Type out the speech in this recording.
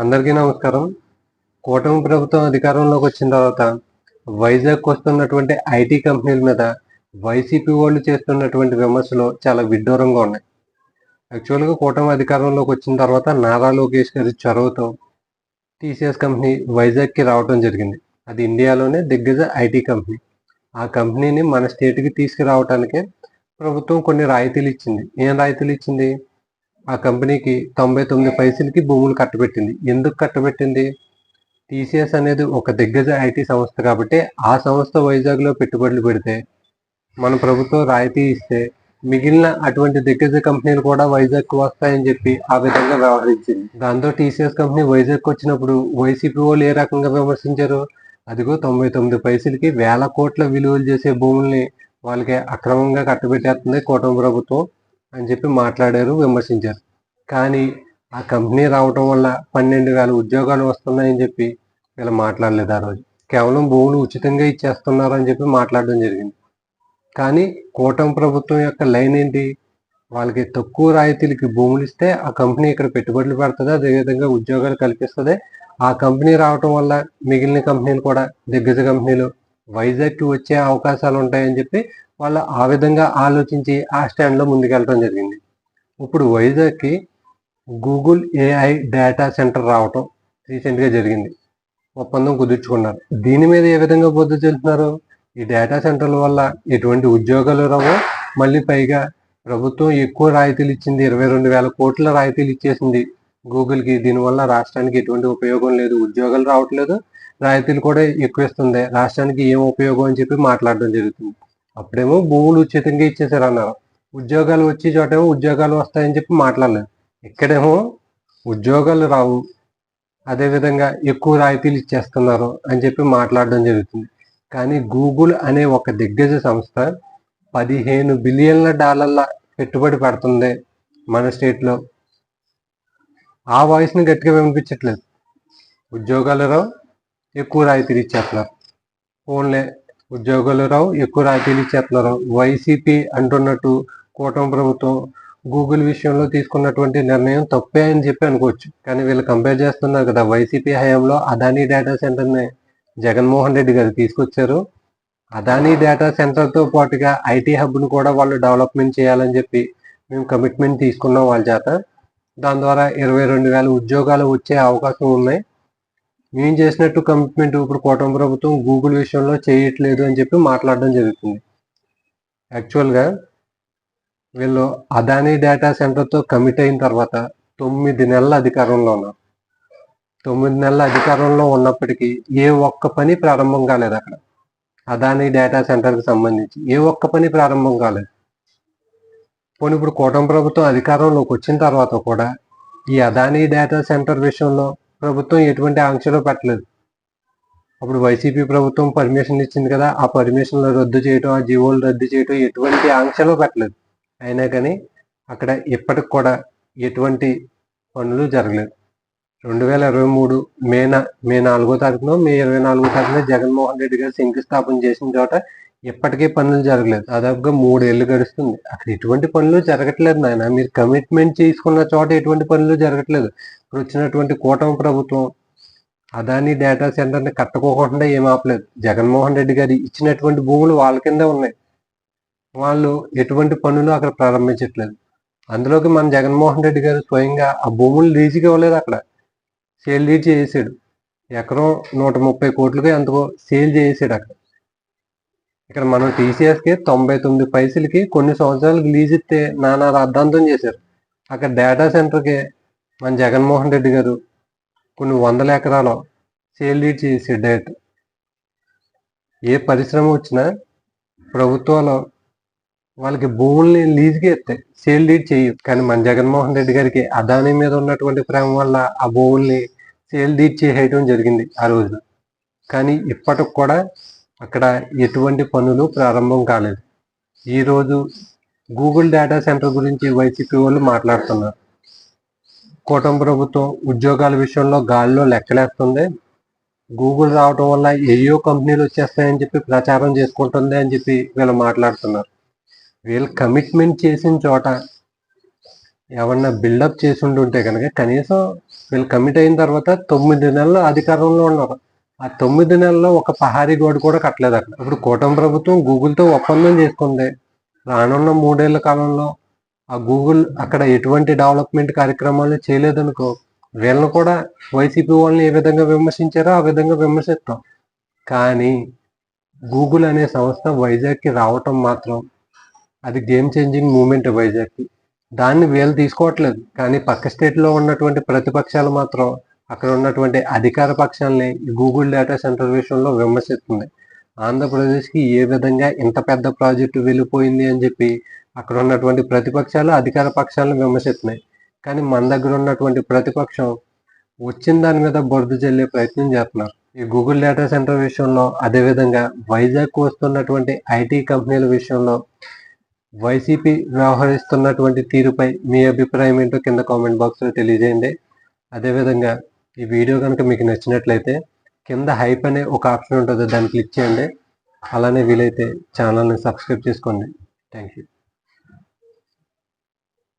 అందరికీ నమస్కారం. కూటమి ప్రభుత్వం అధికారంలోకి వచ్చిన తర్వాత వైజాగ్ వస్తున్నటువంటి ఐటీ కంపెనీల మీద వైసీపీ వాళ్ళు చేస్తున్నటువంటి విమర్శలు చాలా విడ్డూరంగా ఉన్నాయి. యాక్చువల్గా కూటమి అధికారంలోకి వచ్చిన తర్వాత నారా లోకేష్ గారి చొరవతో టీసీఎస్ కంపెనీ వైజాగ్కి రావడం జరిగింది. అది ఇండియాలోనే దిగ్గజ ఐటీ కంపెనీ. ఆ కంపెనీని మన స్టేట్కి తీసుకురావడానికే ప్రభుత్వం కొన్ని రాయితీలు ఇచ్చింది. ఏం రాయితీలు ఇచ్చింది? ఆ కంపెనీకి తొంభై తొమ్మిది పైసలకి భూములు కట్టబెట్టింది. ఎందుకు కట్టబెట్టింది? టీసీఎస్ అనేది ఒక దిగ్గజ ఐటీ సంస్థ కాబట్టి ఆ సంస్థ వైజాగ్లో పెట్టుబడులు పెడితే మన ప్రభుత్వం రాయితీ ఇస్తే మిగిలిన అటువంటి దిగ్గజ కంపెనీలు కూడా వైజాగ్ వస్తాయని చెప్పి ఆ విధంగా వ్యవహరించింది. దాంతో టీసీఎస్ కంపెనీ వైజాగ్కి వచ్చినప్పుడు వైసీపీ వాళ్ళు ఏ రకంగా విమర్శించారు? అదిగో తొంభై తొమ్మిది పైసలకి వేల కోట్ల విలువలు చేసే భూముల్ని వాళ్ళకి అక్రమంగా కట్టబెట్టేస్తుంది కూటమి ప్రభుత్వం అని చెప్పి మాట్లాడారు విమర్శించారు. కానీ ఆ కంపెనీ రావటం వల్ల పన్నెండు వేల ఉద్యోగాలు వస్తున్నాయని చెప్పి వీళ్ళు మాట్లాడలేదు ఆ రోజు. కేవలం భూములు ఉచితంగా ఇచ్చేస్తున్నారు అని చెప్పి మాట్లాడడం జరిగింది. కానీ కూటమి ప్రభుత్వం యొక్క లైన్ ఏంటి? వాళ్ళకి తక్కువ రాయితీలకి భూములు ఇస్తే ఆ కంపెనీ ఇక్కడ పెట్టుబడులు పెడుతుంది అదేవిధంగా ఉద్యోగాలు కల్పిస్తుంది. ఆ కంపెనీ రావటం వల్ల మిగిలిన కంపెనీలు కూడా దిగ్గజ కంపెనీలు వైజాగ్కి వచ్చే అవకాశాలు ఉంటాయని చెప్పి వాళ్ళు ఆ విధంగా ఆలోచించి ఆ స్టాండ్లో ముందుకెళ్ళడం జరిగింది. ఇప్పుడు వైజాగ్కి గూగుల్ ఏఐ డేటా సెంటర్ రావటం రీసెంట్గా జరిగింది. ఒప్పందం కుదుర్చుకున్నారు. దీని మీద ఏ విధంగా బుద్ధి చెందుతున్నారు ఈ డేటా సెంటర్ల వల్ల ఎటువంటి ఉద్యోగాలు రావో. మళ్ళీ పైగా ప్రభుత్వం ఎక్కువ రాయితీలు ఇచ్చింది. ఇరవై రెండు వేల కోట్ల రాయితీలు ఇచ్చేసింది గూగుల్కి. దీనివల్ల రాష్ట్రానికి ఎటువంటి ఉపయోగం లేదు. ఉద్యోగాలు రావట్లేదు. రాయితీలు కూడా ఎక్కువ ఇస్తుంది. రాష్ట్రానికి ఏం ఉపయోగం అని చెప్పి మాట్లాడడం జరుగుతుంది. అప్పుడేమో భూములు ఉచితంగా ఇచ్చేసారు అన్నారు ఉద్యోగాలు వచ్చే చోటేమో ఉద్యోగాలు వస్తాయని చెప్పి మాట్లాడలేదు. ఇక్కడేమో ఉద్యోగాలు రావు. అదేవిధంగా ఎక్కువ రాయితీలు ఇచ్చేస్తున్నారు అని చెప్పి మాట్లాడడం జరుగుతుంది. కానీ గూగుల్ అనే ఒక దిగ్గజ సంస్థ పదిహేను బిలియన్ల డాలర్ల పెట్టుబడి పెడుతుంది మన స్టేట్లో. ఆ వాయిస్ని గట్టిగా వినిపించట్లేదు. ఉద్యోగాలు రావు ఎక్కువ రాయితీలు ఇచ్చేస్తున్నారు. ఫోన్లే ఉద్యోగాలు రావు ఎక్కువ రాయితీలు ఇచ్చేస్తున్నారు. వైసీపీ అంటున్నట్టు కూటమి ప్రభుత్వం గూగుల్ విషయంలో తీసుకున్నటువంటి నిర్ణయం తప్పే అని చెప్పి అనుకోవచ్చు. కానీ వీళ్ళు కంపేర్ చేస్తున్నారు కదా వైసీపీ హయాంలో అదానీ డేటా సెంటర్ని జగన్మోహన్ రెడ్డి గారు తీసుకొచ్చారు. అదానీ డేటా సెంటర్తో పాటుగా ఐటీ హబ్ను కూడా వాళ్ళు డెవలప్మెంట్ చేయాలని చెప్పి మేము కమిట్మెంట్ తీసుకున్నాం వాళ్ళ చేత. దాని ద్వారా ఇరవై రెండు వేల ఉద్యోగాలు వచ్చే అవకాశం ఉన్నాయి. మేము చేసినట్టు కమిట్మెంట్ ఇప్పుడు కూటమి ప్రభుత్వం గూగుల్ విషయంలో చేయట్లేదు అని చెప్పి మాట్లాడడం జరుగుతుంది. యాక్చువల్గా వీళ్ళు అదానీ డేటా సెంటర్తో కమిట్ అయిన తర్వాత తొమ్మిది నెలల అధికారంలో ఉన్నారు తొమ్మిది నెలల అధికారంలో ఉన్నప్పటికీ ఏ ఒక్క పని ప్రారంభం కాలేదు అక్కడ. అదానీ డేటా సెంటర్కి సంబంధించి ఏ ఒక్క పని ప్రారంభం కాలేదు. పోనీ ఇప్పుడు కూటమి ప్రభుత్వం అధికారంలోకి వచ్చిన తర్వాత కూడా ఈ అదానీ డేటా సెంటర్ విషయంలో ప్రభుత్వం ఎటువంటి ఆంక్షలు పెట్టలేదు. అప్పుడు వైసీపీ ప్రభుత్వం పర్మిషన్ ఇచ్చింది కదా ఆ పర్మిషన్లు రద్దు చేయడం ఆ జీవోలు రద్దు చేయడం ఎటువంటి ఆంక్షలు పెట్టలేదు. అయినా కానీ అక్కడ ఇప్పటికి కూడా ఎటువంటి పనులు జరగలేదు. రెండు వేల ఇరవై మూడు మే మే నాలుగో తారీఖున మే ఇరవై నాలుగో తారీఖున జగన్మోహన్ రెడ్డి గారు శంకుస్థాపన చేసిన చోట ఇప్పటికీ పనులు జరగలేదు. దాదాపుగా మూడేళ్ళు గడుస్తుంది. అక్కడ ఎటువంటి పనులు జరగట్లేదు నాయన. మీరు కమిట్మెంట్ చేసుకున్న చోట ఎటువంటి పనులు జరగట్లేదు. ఇప్పుడు వచ్చినటువంటి కూటమి ప్రభుత్వం అదాని డేటా సెంటర్ని కట్టుకోకుండా ఏం ఆపలేదు. జగన్మోహన్ రెడ్డి గారు ఇచ్చినటువంటి భూములు వాళ్ళ కిందే ఉన్నాయి. వాళ్ళు ఎటువంటి పనులు అక్కడ ప్రారంభించట్లేదు. అందులోకి మన జగన్మోహన్ రెడ్డి గారు స్వయంగా ఆ భూములు లీజుకి ఇవ్వలేదు అక్కడ. సేల్ లీజ్ చేసాడు. ఎకరం నూట ముప్పై కోట్లుగా ఎంతకో సేల్ చేసాడు అక్కడ. ఇక్కడ మనం టీసీఎస్కి తొంభై తొమ్మిది పైసలకి కొన్ని సంవత్సరాలకు లీజ్ ఇస్తే నానా రాద్ధాంతం చేశారు. అక్కడ డేటా సెంటర్కి మన జగన్మోహన్ రెడ్డి గారు కొన్ని వందల ఎకరాలు సేల్ లీడ్ చేసాడు డైరెక్ట్. ఏ పరిశ్రమ వచ్చినా ప్రభుత్వాలు వాళ్ళకి భూముల్ని లీజుకి ఇస్తాయి సేల్ డీడ్ చేయు కానీ మన జగన్మోహన్ రెడ్డి గారికి అదాని మీద ఉన్నటువంటి ప్రేమ వల్ల ఆ భూముల్ని సేల్ డీడ్ చేయటం జరిగింది ఆ రోజున కానీ ఇప్పటికి కూడా అక్కడ ఎటువంటి పనులు ప్రారంభం కాలేదు. ఈరోజు గూగుల్ డేటా సెంటర్ గురించి వైసీపీ వాళ్ళు మాట్లాడుతున్నారు. కూటమి ప్రభుత్వం ఉద్యోగాల విషయంలో గాలిలో లెక్కలేస్తుంది. గూగుల్ రావటం వల్ల ఏయో కంపెనీలు వచ్చేస్తాయని చెప్పి ప్రచారం చేసుకుంటుంది అని చెప్పి వీళ్ళు మాట్లాడుతున్నారు. వీళ్ళు కమిట్మెంట్ చేసిన చోట ఏమన్నా బిల్డప్ చేసి ఉంటే కనుక కనీసం వీళ్ళు కమిట్ అయిన తర్వాత తొమ్మిది నెలలు అధికారంలో ఉన్నారు. ఆ తొమ్మిది నెలల్లో ఒక పహారీ గోడ కూడా కట్టలేదు అక్కడ. ఇప్పుడు కూటమి ప్రభుత్వం గూగుల్తో ఒప్పందం చేసుకుంది. రానున్న మూడేళ్ళ కాలంలో ఆ గూగుల్ అక్కడ ఎటువంటి డెవలప్మెంట్ కార్యక్రమాలు చేయలేదనుకో వీళ్ళని కూడా వైసీపీ వాళ్ళని ఏ విధంగా విమర్శించారో ఆ విధంగా విమర్శిస్తాం. కానీ గూగుల్ అనే సంస్థ వైజాగ్కి రావటం మాత్రం అది గేమ్ చేంజింగ్ మూమెంట్ వైజాగ్కి. దాన్ని వీళ్ళు తీసుకోవట్లేదు. కానీ పక్క స్టేట్లో ఉన్నటువంటి ప్రతిపక్షాలు మాత్రం అక్కడ ఉన్నటువంటి అధికార పక్షాలని గూగుల్ డేటా సెంటర్ విషయంలో విమర్శిస్తుంది ఆంధ్రప్రదేశ్కి ఏ విధంగా ఇంత పెద్ద ప్రాజెక్టు వెళ్ళిపోయింది అని చెప్పి అక్కడ ఉన్నటువంటి ప్రతిపక్షాలు అధికార పక్షాలను విమర్శిస్తున్నాయి. కానీ మన దగ్గర ఉన్నటువంటి ప్రతిపక్షం వచ్చిన దాని మీద బురద జల్లే ప్రయత్నం చేస్తున్నారు. ఈ గూగుల్ డేటా సెంటర్ విషయంలో అదేవిధంగా వైజాగ్ వస్తున్నటువంటి ఐటీ కంపెనీల విషయంలో వైసీపీ వ్యవహరిస్తున్నటువంటి తీరుపై మీ అభిప్రాయం ఏంటో కింద కామెంట్ బాక్స్లో తెలియజేయండి. అదేవిధంగా ఈ వీడియో కనుక మీకు నచ్చినట్లయితే కింద హైప్ అనే ఒక ఆప్షన్ ఉంటుంది దాన్ని క్లిక్ చేయండి. అలానే వీలైతే ఛానల్ని సబ్స్క్రైబ్ చేసుకోండి. Thank you.